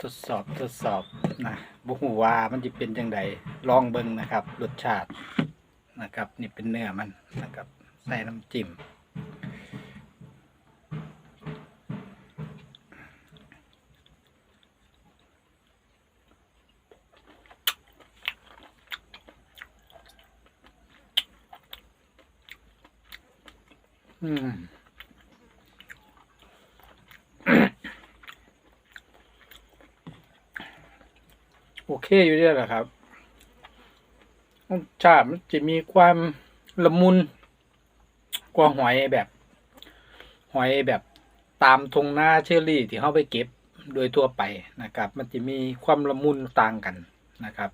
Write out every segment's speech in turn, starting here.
ทดสอบทดสอบนะบุหูวามันจะเป็นจังไดลองเบิ่งนะครับรสชาตินะครับ นี่เป็นเนื้อมันนะครับใส่น้ำจิ้มอืม โอเคอยู่เนี่ยแหละครับรสชาติมันจะมีความละมุนกว่าหอยแบบ หอยแบบตามทงหน้าเชอรี่ที่เขาไปเก็บโดยทั่วไปนะครับ มันจะมีความละมุนต่างกันนะครับ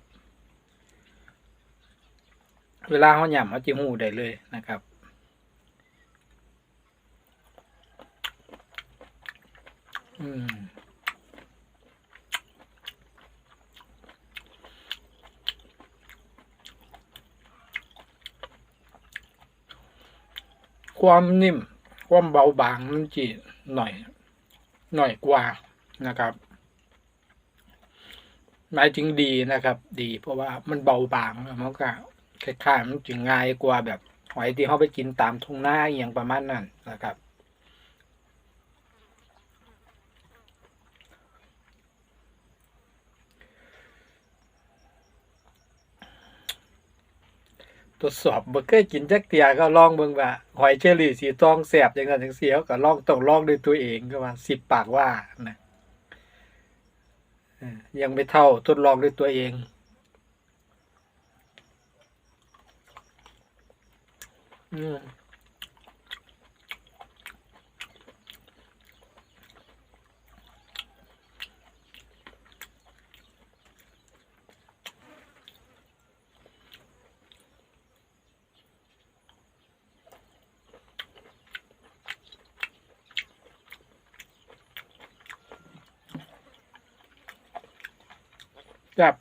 เวลาเขาหย่ำเขาจะหูได้เลยนะครับอืม ความนิ่ม ความเบาบางมันจีหน่อย หน่อยกว่านะครับหมายถึงดีนะครับ ดีเพราะว่ามันเบาบางแล้วมันก็คล้ายๆมันจึงง่ายกว่าแบบหอยที่เขาไปกินตามทุ่งนาอย่างประมาณนั้นนะครับ ทดสอบบ่เคยกินจักเตียก็ลองเบิ่งว่าหอยเชอรี่สีทองแสบจังนั้นจังเสียวก็ลองต้องลองด้วยตัวเองก็ว่าสิบปากว่านะยังไม่เท่าทดลองด้วยตัวเองอืม ครับ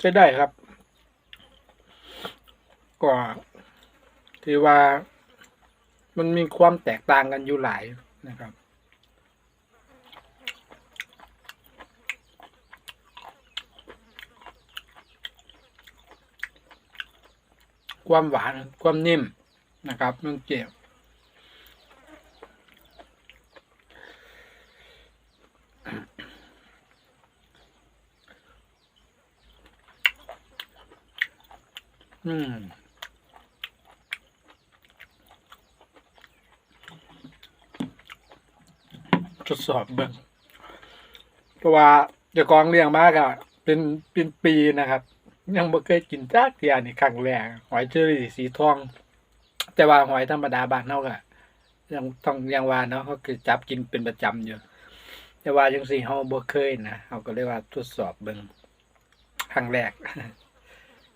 ใช้ได้ครับ ก็ถือว่ามันมีความแตกต่างกันอยู่หลายนะครับความหวานความนิ่มนะครับมันเกี่ยว อืมทดสอบเบิ่งเพราะว่าเจะกองเลี้ยงมากอะเป็นเป็นปีนะครับ ยังบ่เคยกินจักเทียนี่ครั้งแรกหอยเชอรี่สีทอง แต่ว่าหอยธรรมดาบ้านเฮาก็ยังต้องยังว่าเนาะเขาคือจับกินเป็นประจำอยู่ แต่ว่าจังซี่เฮาบ่เคยนะเฮาก็เลยกว่าทดสอบเบิ่งครั้งแรก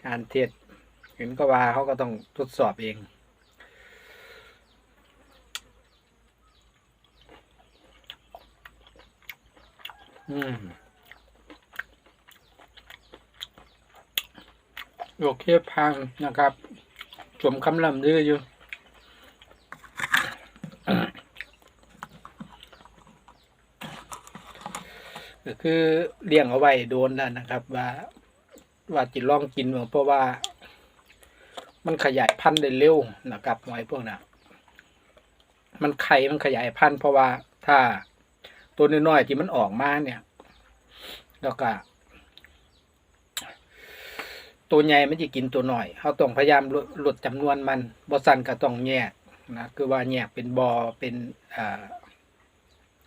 การเทศ เห็นก็ว่าเขาก็ต้องทดสอบเอง อืม โอเคพังนะครับ สมคำลำดื้ออยู่ก็คือเลี้ยงเอาไว้โดนแล้วนะครับ ว่าว่าจิตลองกินเพราะว่า มันขยายพันธุ์ได้เร็วนะครับหอยพวกนั้นมันไข่มันขยายพันธุ์เพราะว่าถ้าตัวน้อยๆที่มันออกมาเนี่ยแล้วก็ตัวใหญ่มันจะกินตัวน้อยเขาต้องพยายามลดลดจำนวนมันบอสันก็ต้องแยกนะคือว่าแยกเป็นบอเป็น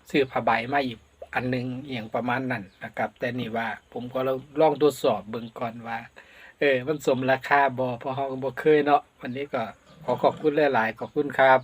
ซื้อผ้าใบมาอีกอันหนึงอย่างประมาณนั้นนะครับ แต่นี่ว่าผมก็ลองตรวจสอบเบิ่งก่อนว่า เออมันสมราคาบอเพราะเขาก็บ่เคยเนาะวันนี้ก็ขอขอบคุณหลาย ๆ ขอบคุณครับ